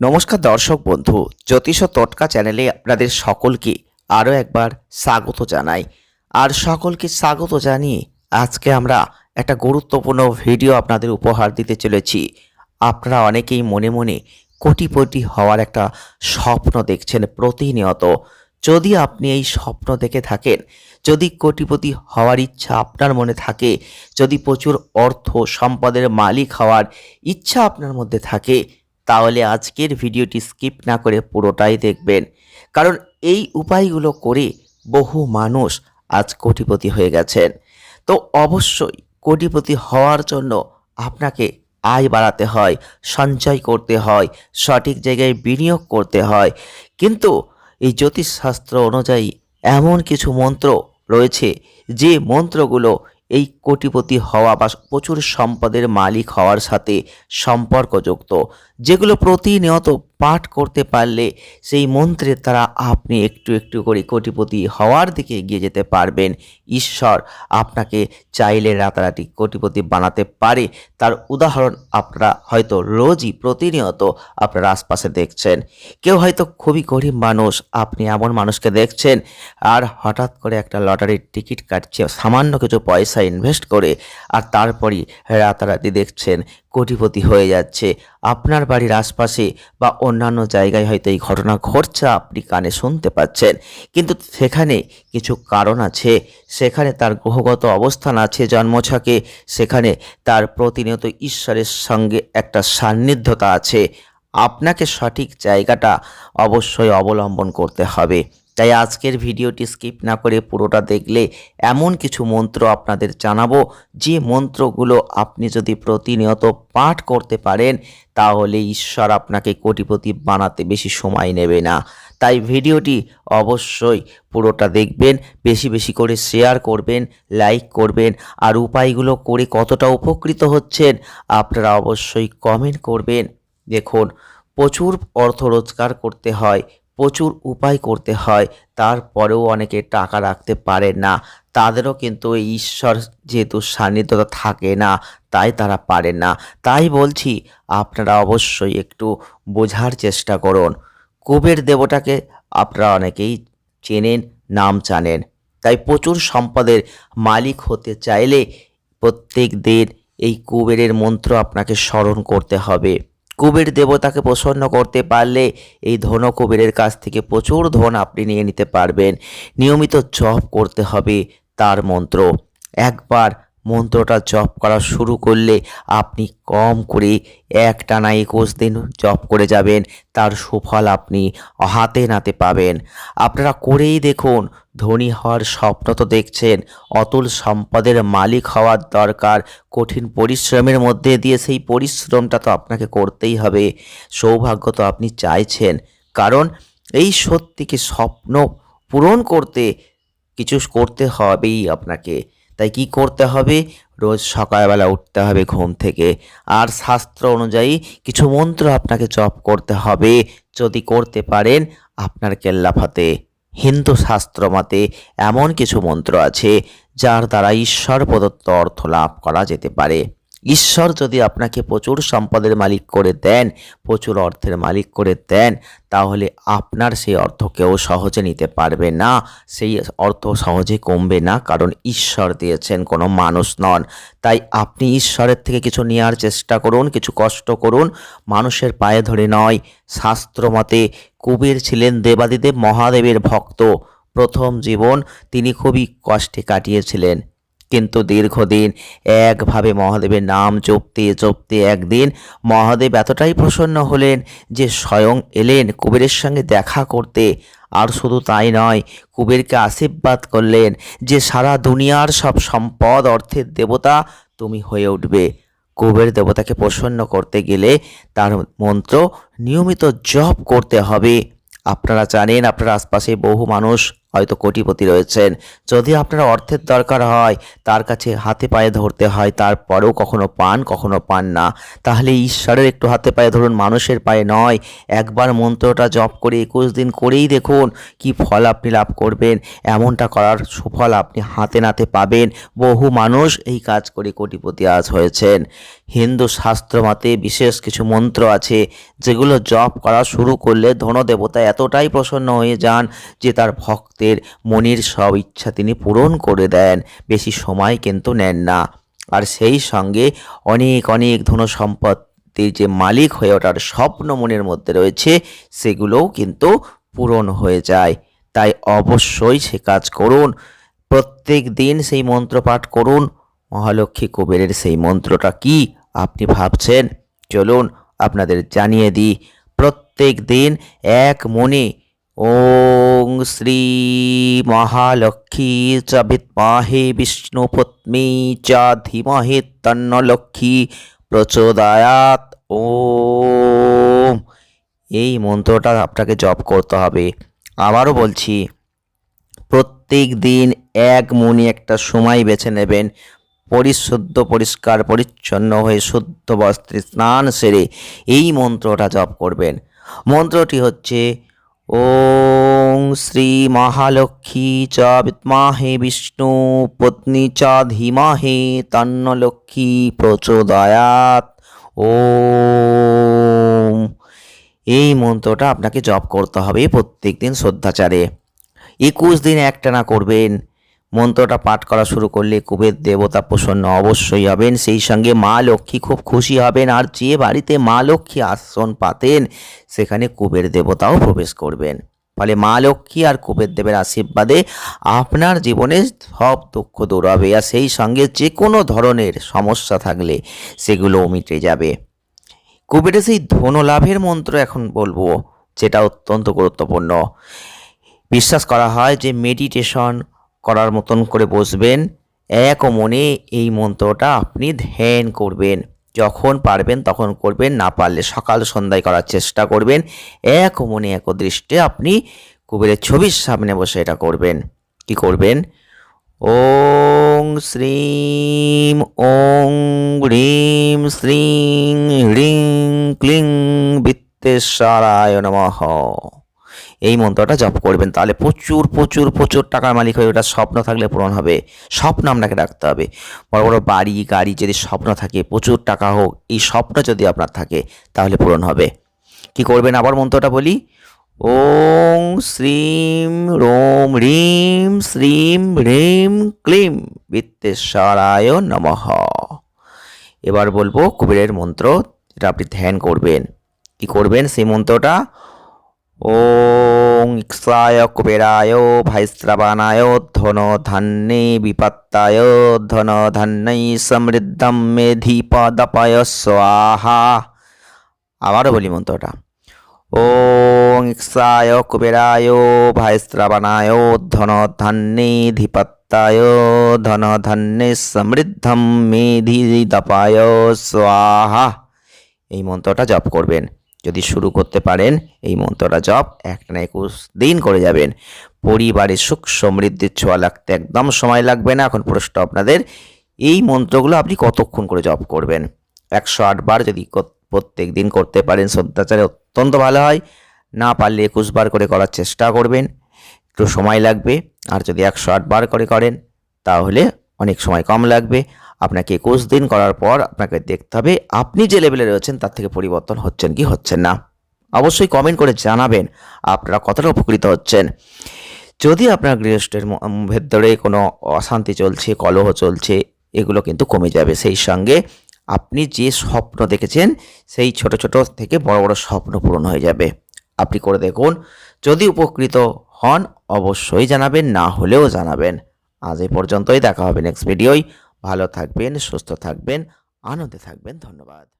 নমস্কার দর্শক বন্ধু, জ্যোতিষ তটকা চ্যানেলে আপনাদের সকলকে আরও একবার স্বাগত জানাই। আর সকলকে স্বাগত জানিয়ে আজকে আমরা একটা গুরুত্বপূর্ণ ভিডিও আপনাদের উপহার দিতে চলেছি। আপনারা অনেকেই মনে মনে কোটিপতি হওয়ার একটা স্বপ্ন দেখছেন প্রতিনিয়ত। যদি আপনি এই স্বপ্ন দেখে থাকেন, যদি কোটিপতি হওয়ার ইচ্ছা আপনার মনে থাকে, যদি প্রচুর অর্থ সম্পদের মালিক হওয়ার ইচ্ছা আপনার মধ্যে থাকে তাহলে আজকের ভিডিওটি স্কিপ না করে পুরোটাই দেখবেন। কারণ এই উপায়গুলো করে বহু মানুষ আজ কোটিপতি হয়ে গেছেন। তো অবশ্যই কোটিপতি হওয়ার জন্য আপনাকে আয় বাড়াতে হয়, সঞ্চয় করতে হয়, সঠিক জায়গায় বিনিয়োগ করতে হয়। কিন্তু এই জ্যোতিষশাস্ত্র অনুযায়ী এমন কিছু মন্ত্র রয়েছে, যে মন্ত্রগুলো এই কোটিপতি হওয়া বা প্রচুর সম্পদের মালিক হওয়ার সাথে সম্পর্কযুক্ত যেগুলো প্রতিনিয়ত পাঠ করতে পারলে সেই মন্ত্রের দ্বারা আপনি একটু একটু করে কোটিপতি হওয়ার দিকে এগিয়ে যেতে পারবেন। ঈশ্বর আপনাকে চাইলে রাতারাতি কোটিপতি বানাতে পারে। তার উদাহরণ আপনারা হয়তো রোজই প্রতিনিয়ত আপনার আশপাশে দেখছেন। কেউ হয়তো খুবই গরিব মানুষ, আপনি এমন মানুষকে দেখছেন আর হঠাৎ করে একটা লটারির টিকিট কাটছে, সামান্য কিছু পয়সা ইনভেস্ট করে আর তারপরই রাতারাতি দেখছেন কোটিপতি হয়ে যাচ্ছে। আপনার বাড়ির আশপাশে বা অন্যান্য জায়গায় হয়তো এই ঘটনা ঘটছে, আপনি কানে শুনতে পাচ্ছেন। কিন্তু সেখানে কিছু কারণ আছে। সেখানে তার গ্রহগত অবস্থান আছে জন্মছকে। সেখানে তার প্রতিনিয়ত ঈশ্বরের সঙ্গে একটা সান্নিধ্যতা আছে। আপনাকে সঠিক জায়গাটা অবশ্যই অবলম্বন করতে হবে। তাই আজকের ভিডিওটি স্কিপ না করে পুরোটা দেখলে এমন কিছু মন্ত্র আপনাদের জানাব। যে মন্ত্রগুলো আপনি যদি প্রতিনিয়ত পাঠ করতে পারেন, তাহলে ঈশ্বর আপনাকে কোটিপতি বানাতে বেশি সময় নেবে না। তাই ভিডিওটি অবশ্যই পুরোটা দেখবেন, বেশি বেশি করে শেয়ার করবেন লাইক করবেন, আর উপায়গুলো করে কতটা উপকৃত হচ্ছেন আপনারা অবশ্যই কমেন্ট করবেন। দেখুন, প্রচুর অর্থ রোজগার করতে হয় প্রচুর উপায় করতে হয়, তারপরেও অনেকে টাকা রাখতে পারে না। তাদেরও কিন্তু ঈশ্বর যেহেতু সান্নিধ্যতা থাকে না, তাই তারা পারে না। তাই বলছি, আপনারা অবশ্যই একটু বোঝার চেষ্টা করুন। কুবের দেবতাকে আপনারা অনেকেই চেনেন, নাম জানেন। তাই প্রচুর সম্পদের মালিক হতে চাইলে প্রত্যেক দিন এই কুবেরের মন্ত্র আপনাকে স্মরণ করতে হবে। কুবের দেবতাকে প্রসন্ন করতে পারলে এই ধন কুবেরের কাছ থেকে প্রচুর ধন আপনি নিয়ে নিতে পারবেন। নিয়মিত জপ করতে হবে তার মন্ত্র। একবার মন্ত্রটা জপ করা শুরু করলে আপনি কম করে এক টানা একুশ দিন জপ করে যাবেন, তার সুফল আপনি হাতে নাতে পাবেন। আপনারা করেই দেখুন, ধনী হওয়ার স্বপ্ন তো দেখছেন, অতুল সম্পদের মালিক হওয়ার দরকার, কঠিন পরিশ্রমের মধ্যে দিয়ে সেই পরিশ্রমটা তো আপনাকে করতেই হবে। সৌভাগ্য তো আপনি চাইছেন, কারণ এই সত্যিকে স্বপ্ন পূরণ করতে, কিছু করতে হবেই আপনাকে। তাই কি করতে হবে? রোজ সকালবেলা উঠতে হবে ঘুম থেকে। আর শাস্ত্র অনুযায়ী কিছু মন্ত্র আপনাকে জপ করতে হবে। যদি করতে পারেন আপনার কেল্লাফাতে হিন্দু শাস্ত্র মতে এমন কিছু মন্ত্র আছে যার দ্বারা ঈশ্বর প্রদত্ত অর্থ লাভ করা যেতে পারে। ঈশ্বর যদি আপনাকে প্রচুর সম্পদের মালিক করে দেন, প্রচুর অর্থের মালিক করে দেন, তাহলে আপনার সেই অর্থ কেউ সহজে নিতে পারবে না। সেই অর্থ সহজে কমবে না, কারণ ঈশ্বর দিয়েছেন, কোনো মানুষ নন। তাই আপনি ঈশ্বরের থেকে কিছু নেওয়ার চেষ্টা করুন, কিছু কষ্ট করুন। মানুষের পায়ে ধরে নয়, শাস্ত্র মতে কুবের ছিলেন দেবাদিদেব মহাদেবের ভক্ত। প্রথম জীবন তিনি খুবই কষ্টে কাটিয়েছিলেন। কিন্তু দীর্ঘদিন একভাবে মহাদেবের নাম জপতে জপতে একদিন মহাদেব এতটাই প্রসন্ন হলেন যে স্বয়ং এলেন কুবেরের সঙ্গে দেখা করতে। আর শুধু তাই নয়, কুবেরকে আশীর্বাদ করলেন যে সারা দুনিয়ার সব সম্পদ অর্থের দেবতা তুমি হয়ে উঠবে। কুবের দেবতাকে প্রসন্ন করতে গেলে তার মন্ত্র নিয়মিত জপ করতে হবে। আপনারা জানেন, আপনার আশপাশে বহু মানুষ হয়তো কোটিপতি রয়েছেন। যদি আপনার অর্থের দরকার হয়, তার কাছে হাতে পায়ে ধরতে হয়, তারপরেও কখনো পান কখনো পান না। তাহলে ঈশ্বরের একটু হাতে পায়ে ধরুন, মানুষের পায়ে নয়। একবার মন্ত্রটা জপ করে একুশ দিন করেই দেখুন কি ফল আপনি লাভ করবেন। এমনটা করার সুফল আপনি হাতে নাতে পাবেন। বহু মানুষ এই কাজ করে কোটিপতি আজ হয়েছেন। হিন্দু শাস্ত্র মতে বিশেষ কিছু মন্ত্র আছে, যেগুলো জপ করা শুরু করলে ধনদেবতা এতটাই প্রসন্ন হয়ে যান যে তার ভক্তের মনের সব ইচ্ছা তিনি পূরণ করে দেন, বেশি সময় কিন্তু নেন না। আর সেই সঙ্গে অনেক অনেক ধন সম্পত্তির যে মালিক হয়ে ওঠার স্বপ্ন মনের মধ্যে রয়েছে, সেগুলোও কিন্তু পূরণ হয়ে যায়। তাই অবশ্যই সে কাজ করুন, প্রত্যেক দিন সেই মন্ত্র পাঠ করুন। মহালক্ষ্মী কুবেরের সেই মন্ত্রটা কি আপনি ভাবছেন? চলুন আপনাদের জানিয়ে দিই, প্রত্যেক দিন এক মনে ওং শ্রী মহালক্ষ্মী চ বিদ্মহে বিষ্ণুপত্নী চ ধীমহে তন্নলক্ষ্মী প্রচোদয়াত ওম এই মন্ত্রটা আপনাকে জপ করতে হবে। আবারও বলছি, প্রত্যেক দিন এক মনে একটা সময় বেছে নেবেন, পরিশুদ্ধ, পরিষ্কার, পরিচ্ছন্ন হয়ে শুদ্ধ বস্ত্রে স্নান সেরে এই মন্ত্রটা জপ করবেন। মন্ত্রটি হচ্ছে ওং শ্রী মহালক্ষ্মী চ বিদ্মাহে বিষ্ণু, পত্নী চ ধীমাহে তন্ন লক্ষ্মী প্রচোদয়াত। ওম। এই মন্ত্রটা আপনাকে জপ করতে হবে প্রত্যেক দিন শ্রদ্ধাচারে। একুশ দিন একটানা করবেন। মন্ত্রটা পাঠ করা শুরু করলে কুবের দেবতা প্রসন্ন অবশ্যই হবেন। সেই সঙ্গে মা লক্ষ্মী খুব খুশি হবেন আর যে বাড়িতে মা লক্ষ্মী আসন পাতেন, সেখানে কুবের দেবতাও প্রবেশ করবেন। ফলে মা লক্ষ্মী আর কুবের দেবের আশীর্বাদে আপনার জীবনে সব দুঃখ দূর হবে আর সেই সঙ্গে যে কোনো ধরনের সমস্যা থাকলে সেগুলোও মিটে যাবে। কুবেরের সেই ধনলাভের মন্ত্র এখন বলব, যেটা অত্যন্ত গুরুত্বপূর্ণ। বিশ্বাস করা হয় যে মেডিটেশন করার মতন করে বসবেন। এক মনে এই মন্ত্রটা আপনি ধ্যান করবেন। যখন পারবেন তখন করবেন, না পারলে সকাল সন্ধ্যায় করার চেষ্টা করবেন। এক মনে এক দৃষ্টে আপনি কুবেরের ছবির সামনে বসে এটা করবেন। কি করবেন? ওং শ্রীম, ওং হ্রিম শ্রীং হ্রিং ক্লিং বিত্তেশ্বরায় নমঃ। এই মন্ত্রটা জপ করবেন। তাহলে প্রচুর প্রচুর প্রচুর টাকার মালিক হয়ে ওটা স্বপ্ন থাকলে পূরণ হবে। স্বপ্ন আপনাকে রাখতে হবে। বড় বড় বাড়ি, গাড়ি যদি স্বপ্ন থাকে, প্রচুর টাকা হোক, এই স্বপ্ন যদি আপনার থাকে, তাহলে পূরণ হবে। কি করবেন? আবার মন্ত্রটা বলি। ওং শ্রীম রোম হ্রিম শ্রীম হ্রিম ক্লিম বিত্তেশ্বরায় নমঃ। এবার বলব কুবেরের মন্ত্র, যেটা আপনি ধ্যান করবেন। কি করবেন? সেই মন্ত্রটা ওং ইক্সায় কুবেরায় ভাইস্রাবানায় ধন ধান্যে বিপত্তায় ধন ধান্যই সমৃদ্ধম মেধিপদপায় স্বাহা আবারও বলি মন্ত্রটা। ওং ইক্সায় কুবেরায় ভাইস্রাবানায় ধন ধান্যে ধিপত্তায় ধন ধান্যে সমৃদ্ধম মেধিদপায় স্বাহা এই মন্ত্রটা জপ করবেন। যদি শুরু করতে পারেন, এই মন্ত্রটা জপ একটানা একুশ দিন করে যাবেন। পরিবারে সুখ সমৃদ্ধির ছোঁয়া লাগতে একদম সময় লাগবে না। এখন প্রশ্ন আপনাদের, এই মন্ত্রগুলো আপনি কতক্ষণ করে জপ করবেন? একশো বার যদি প্রত্যেক দিন করতে পারেন শ্রদ্ধাচারে অত্যন্ত ভালো হয়। না পারলে একুশ বার করে করার চেষ্টা করবেন। একটু সময় লাগবে। আর যদি একশো আট বার করে করেন, তাহলে অনেক সময় কম লাগবে। আপনাকে একুশ দিন করার পর আপনাকে দেখতে হবে আপনি যে লেভেলে রয়েছেন তার থেকে পরিবর্তন হচ্ছেন কি হচ্ছেন না। অবশ্যই কমেন্ট করে জানাবেন আপনারা কতটা উপকৃত হচ্ছেন। যদি আপনার গৃহস্থের ভেতরে কোনো অশান্তি চলছে, কলহ চলছে, এগুলো কিন্তু কমে যাবে। সেই সঙ্গে আপনি যে স্বপ্ন দেখেছেন সেই ছোট ছোট থেকে বড় বড় স্বপ্ন পূরণ হয়ে যাবে। আপনি করে দেখুন। যদি উপকৃত হন অবশ্যই জানাবেন, না হলেও জানাবেন। আজ এই পর্যন্তই দেখা হবে নেক্সট ভিডিওয় ভালো থাকবেন সুস্থ থাকবেন আনন্দে থাকবেন ধন্যবাদ।